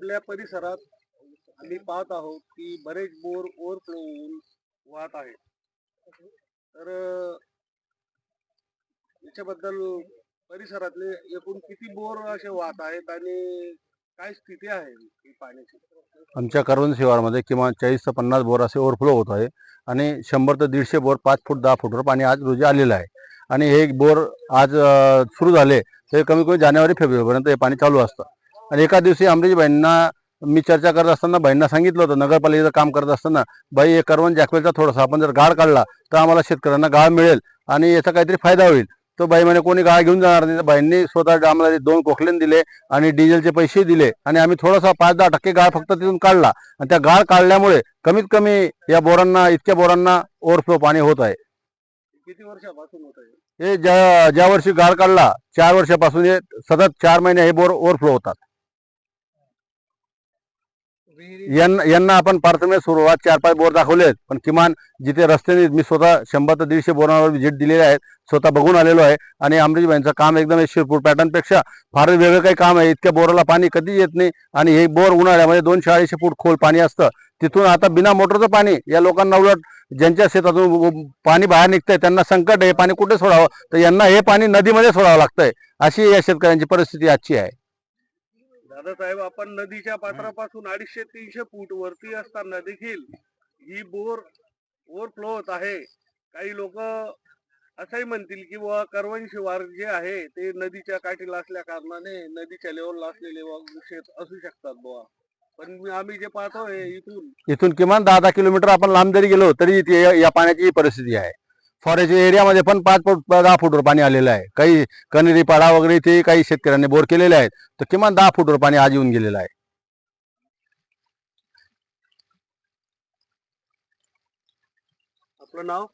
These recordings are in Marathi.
आपल्या परिसरात आम्ही पाहत आहोत की बरेच बोर ओव्हरफ्लो होऊन वाहत आहेत. तर याच्याबद्दल परिसरातले एकूण किती बोर असे वाहत आहेत आणि काय स्थिती आहे पाण्याची आमच्या करवंद शिवारमध्ये किमान चाळीस ते पन्नास बोर असे ओव्हरफ्लो होत आहे आणि शंभर ते दीडशे बोर पाच फूट दहा फूटवर पाणी आज रोजी आलेलं आहे. आणि हे बोर आज सुरू झाले. ते कमी कमी जानेवारी फेब्रुवारीपर्यंत हे पाणी चालू असतं. आणि एका दिवशी अमरीश बाईंना मी चर्चा करत असताना बाईंना सांगितलं होतं नगरपालिकेचं काम करत असताना बाई हे करवंद जॅकवेलचा थोडासा आपण जर गाळ काढला तर आम्हाला शेतकऱ्यांना गाळ मिळेल आणि याचा काहीतरी फायदा होईल. तो बाई म्हणे कोणी गाळ घेऊन जाणार नाही. तर बाईंनी स्वतः आम्हाला ते दोन कोखलेन दिले आणि डिझेलचे पैसे दिले आणि आम्ही थोडासा पाच दहा टक्के गाळ फक्त तिथून काढला. आणि त्या गाळ काढल्यामुळे कमीत कमी या बोरांना इतक्या बोरांना ओव्हरफ्लो पाणी होत आहे. किती वर्षापासून होत आहे? हे ज्या ज्या वर्षी गाळ काढला चार वर्षापासून हे सतत चार महिने हे बोर ओव्हरफ्लो होतात. यांना आपण प्राथमिक सुरुवात चार पाच बोर दाखवलेत. पण किमान जिथे रस्त्याने मी स्वतः शंभर ते दीडशे बोरांवर व्हिजिट दिलेले आहेत. स्वतः बघून आलेलो आहे. आणि अमरीशबाईंचं काम एकदम शिरपूर पॅटर्नपेक्षा फार वेगळं काही काम आहे. इतक्या बोराला पाणी कधी येत नाही. आणि हे बोर उन्हाळ्यामध्ये दोनशे अडीचशे फूट खोल पाणी असतं. तिथून आता बिना मोटरचं पाणी या लोकांना उलट ज्यांच्या शेतातून पाणी बाहेर निघतंय त्यांना संकट आहे. पाणी कुठे सोडावं? तर यांना हे पाणी नदीमध्ये सोडावं लागतंय. अशी या शेतकऱ्यांची परिस्थिती आजची आहे. दादासाहेब आपण नदीच्या पात्रापासून अडीचशे तीनशे फूट वरती असताना देखील ही बोर ओव्हरफ्लो होत आहे. काही लोक असंही म्हणतील की बुवा करवण शिवार जे आहे ते नदीच्या काठीला असल्या कारणाने नदीच्या लेवलला असलेले शेत असू शकतात बुवा. पण आम्ही जे पाहतोय इथून इथून किमान दहा दहा किलोमीटर आपण लांब जरी गेलो तरी इथे या- या पाण्याची ही परिस्थिती आहे. फॉरेस्ट एरियामध्ये पण पाच फूट दहा फूटवर पाणी आलेलं आहे. काही कनेरी पाडा वगैरे इथे काही शेतकऱ्यांनी बोर केलेले आहेत. तर किमान दहा फूटवर पाणी आज येऊन गेलेलं आहे. आपलं नाव?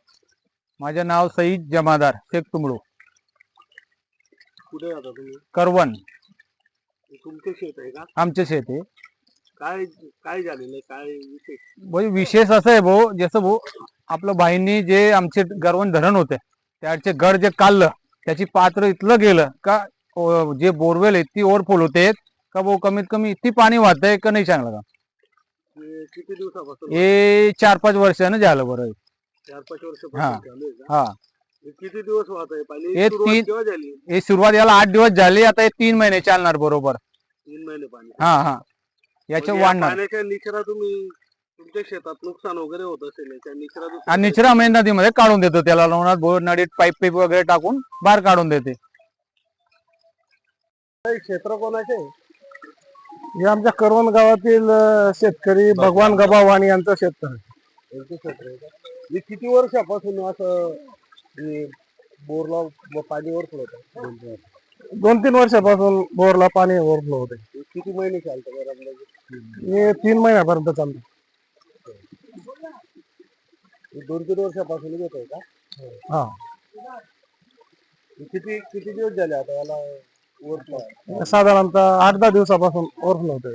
माझे नाव सईद जमादार शेख तुंबडू कुठे तुम्ही? करवण. तुमचे शेत आहे का? आमचे शेत आहे. काय काय झालेलं आहे? काय विशेष? भाऊ विशेष असं आहे भाऊ जसं भाऊ आपलं बाईंनी जे आमचे गरवण धरण होते त्याचे गड जे काढलं त्याची पात्र इथलं गेलं का जे बोरवेल आहेत ती ओव्हरफुल होते का भाऊ कमीत कमी इतकी पाणी वाहतंय का नाही सांगलं का? हे किती दिवसापासून हे चार पाच वर्षानं झालं बरं चार पाच हा. वर्षापासून चालू आहे का? हा. हे किती दिवस वाहत आहे? पाणी हे सुरुवात तीन- केव्हा झाली? हे सुरुवात याला आठ दिवस झाले आता हे तीन महिने चालणार बरोबर. तीन महिने पाणी. हा हा. याच्या या वाढणार. पाण्याच्या निचरा तुम्ही तुमच्या शेतात नुकसान वगैरे होत असेल याच्या निचरा आणि निचरा मेन नदीमध्ये काढून देतो त्याला. लावणार बोर नदीत पाईप पाईप वगैरे टाकून बाहेर काढून देते. काही क्षेत्र कोणाचे? हे आमच्या करवण गावातील अ, शेतकरी भगवान गबावाण यांचं शेतकरी यांचे क्षेत्र आहे का? हे किती वर्षापासून असं हे बोरला ब- पाणी ओरफळ होतं? दोन तीन वर्षापासून बोरला पाणी ओव्हरफ्लो होते. किती महिने चालतं बरं हे तीन महिन्यापर्यंत चालतं दोन तीन वर्षापासून घेत आहे का? हा. किती किती दिवस झाले आता याला साधारणतः आठ दहा दिवसापासून ओव्हरफ्लो होते.